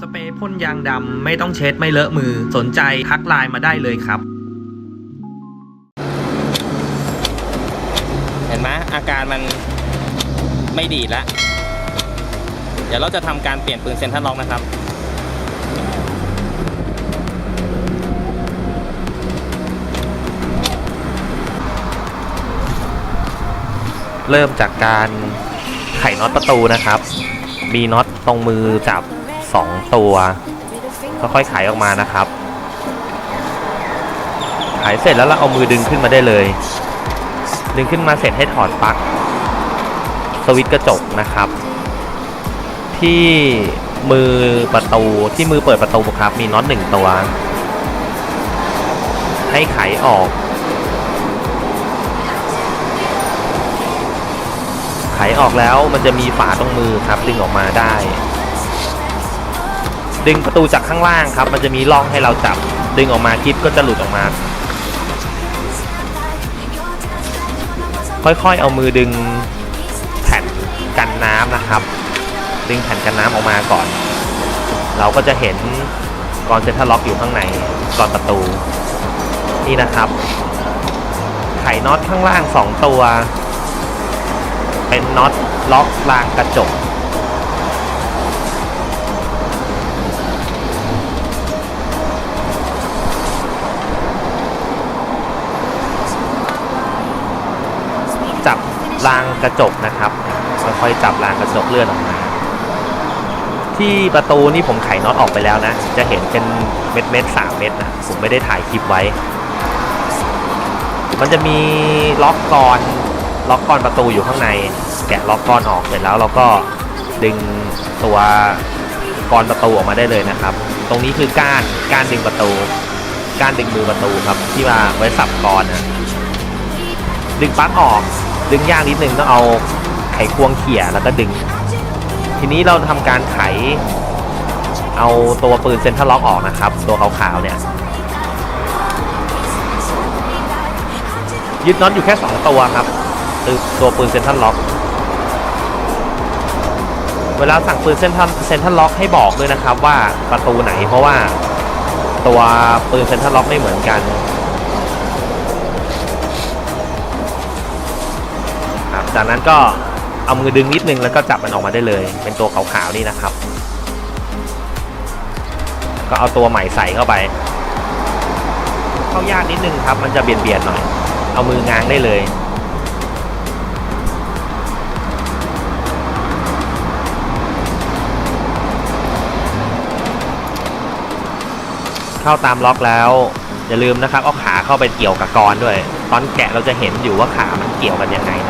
สเปรย์พ่นยางดำไม่ต้องเช็ดไม่เลอะมือสนใจทักไลน์มาได้เลยครับ เห็นไหมอาการมันไม่ดีแล้ว เดี๋ยวเราจะทำการเปลี่ยนปืนเซนทรัลล็อกนะครับเริ่มจากการไขน็อตประตูนะครับ มีน็อตตรงมือจับ 2 ตัว ค่อยๆไขออกมานะครับไขเสร็จแล้วเราเอามือดึงขึ้นมาได้เลย ดึงขึ้นมาเสร็จให้ถอดปลั๊กสวิตช์กระจกนะครับ ที่มือประตูที่มือเปิดประตูครับมีน็อตหนึ่งตัว ให้ไขออก ไขออกแล้วมันจะมีฝาตรงมือครับดึงออกมาได้ ดึงประตูจากข้างล่างครับ มันจะมีร่องให้เราจับ ดึงออกมาคลิปก็จะหลุดออกมา ค่อยๆ เอามือดึงแผ่นกันน้ำนะครับ ดึงแผ่นกันน้ำออกมาก่อน เราก็จะเห็นกรอนเซ็นทรัลล็อกอยู่ข้างในกรอนประตู นี่นะครับ ไขน็อตข้างล่าง 2 ตัว เป็นน็อตล็อกรางกระจก รางกระจกนะครับค่อยๆจับรางกระจกเลื่อนออกมา ที่ประตูนี่ผมไขน็อตออกไปแล้วนะ จะเห็นเป็นเม็ดเม็ดๆสามเม็ดนะผมไม่ได้ถ่ายคลิปไว้ มันจะมีล็อกกรอนล็อกกรอนประตูอยู่ข้างใน แกะล็อกกรอนออกเสร็จแล้วเราก็ดึงตัวกรอนประตูออกมาได้เลยนะครับ ตรงนี้คือก้านก้านดึงประตู ก้านดึงมือประตูครับที่ว่าไว้สับกรอนนะดึงปลั๊กออก ดึงยากนิดนึงต้องเอาไขควงเขี่ยแล้วก็ดึง ทีนี้เราทำการไข เอาตัวปืนเซนทรัลล็อกออกนะครับ ตัวขาวๆเนี่ยยึดน็อตอยู่แค่ 2 ตัวครับคือตัวปืนเซนทรัลล็อกเวลาสั่งปืนเซนทรัลเซนทรัลล็อกให้บอกด้วยนะครับว่าประตูไหนเพราะว่าตัวปืนเซนทรัลล็อกไม่เหมือนกัน จากนั้นก็เอามือดึงนิดนึงแล้วก็จับมันออกมาได้เลย เป็นตัวขาวๆนี่นะครับ ก็เอาตัวใหม่ใส่เข้าไป เข้ายากนิดนึงครับ มันจะเบียดๆหน่อย เอามือง้างได้เลยเข้าตามล็อกแล้ว อย่าลืมนะครับเอาขาเข้าไปเกี่ยวกับกรด้วย ตอนแกะเราจะเห็นอยู่ว่าขามันเกี่ยวกันยังไงนะ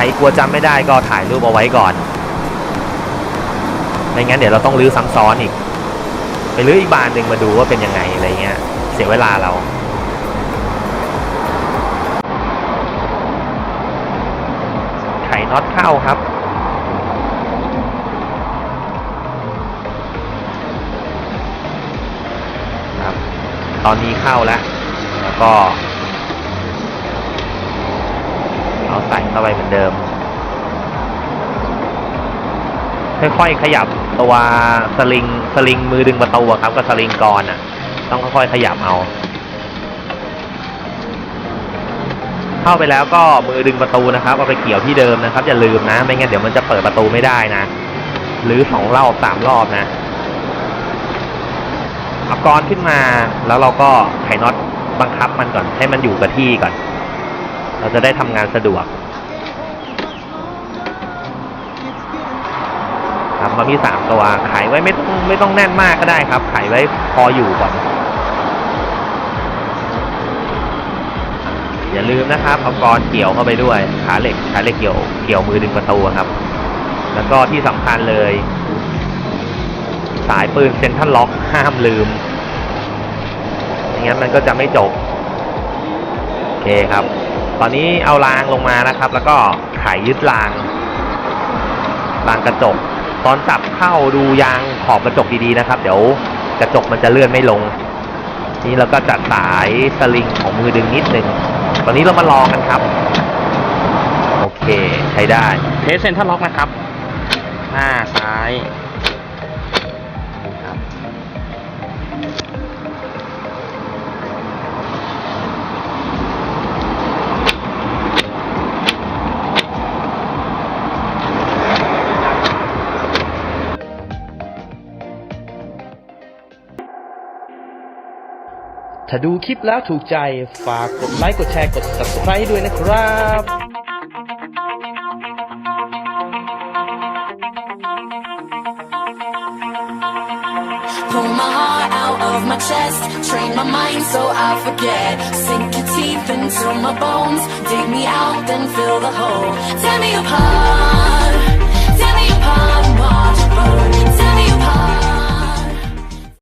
รับใครกลัวจำไม่ได้ก็ถ่ายรูปเอาไว้ก่อนไม่งั้นเดี๋ยวเราต้องรื้อซ้ำซ้อนอีก ไปรื้ออีกบานหนึ่งมาดูว่าเป็นยังไงอะไรเงี้ย เสียเวลาเราไขน็อตเข้าครับครับ ตอนนี้เข้าแล้วแล้วก็ เอา ใส่เข้าไปเหมือนเดิม ค่อยๆขยับตัวสลิงสลิงมือดึงประตูครับกับสลิงกรอะ ต้องค่อยๆขยับเอาเข้าไปแล้วก็มือดึงประตูนะครับเอาไปเกี่ยวที่เดิมนะครับอย่าลืมนะ ไม่งั้นเดี๋ยวมันจะเปิดประตูไม่ได้นะ หรือสองรอบสามรอบนะเอากรขึ้นมาแล้วเราก็ไขน็อตบังคับมันก่อนให้มันอยู่กับที่ก่อน เราจะได้ทำงานสะดวก ครับเรามีสามตัวขายไว้ไม่ต้องไม่ต้องแน่นมากก็ได้ครับ ขายไว้พออยู่ก่อน อย่าลืมนะครับเอากรเกี่ยวเข้าไปด้วยขาเหล็กขาเหล็กเกี่ยวเกี่ยวมือดึงประตูครับ แล้วก็ที่สำคัญเลย สายปืนเซนทรัลล็อกห้ามลืมไม่งั้นมันก็จะไม่จบโอเคครับ ตอนนี้เอารางลงมานะครับ แล้วก็ไขยึดรางรางกระจก ตอนจับเข้าดูยางขอบกระจกดีๆนะครับ เดี๋ยวกระจกมันจะเลื่อนไม่ลง นี่เราก็จัดสายสลิงของมือดึงนิดหนึ่งตอนนี้เรามาลองกันครับ โอเค ใช้ได้เทสเซนทรัลล็อกนะครับ หน้าซ้าย ถ้าดูคลิปแล้วถูกใจฝากกดไลค์กดแชร์กด subscribe ด้วยนะครับ Pull my heart out of my chest, train my mind so I forget. Sink your teeth into my bones, dig me out, then fill the hole. Tear me apart, tear me apart.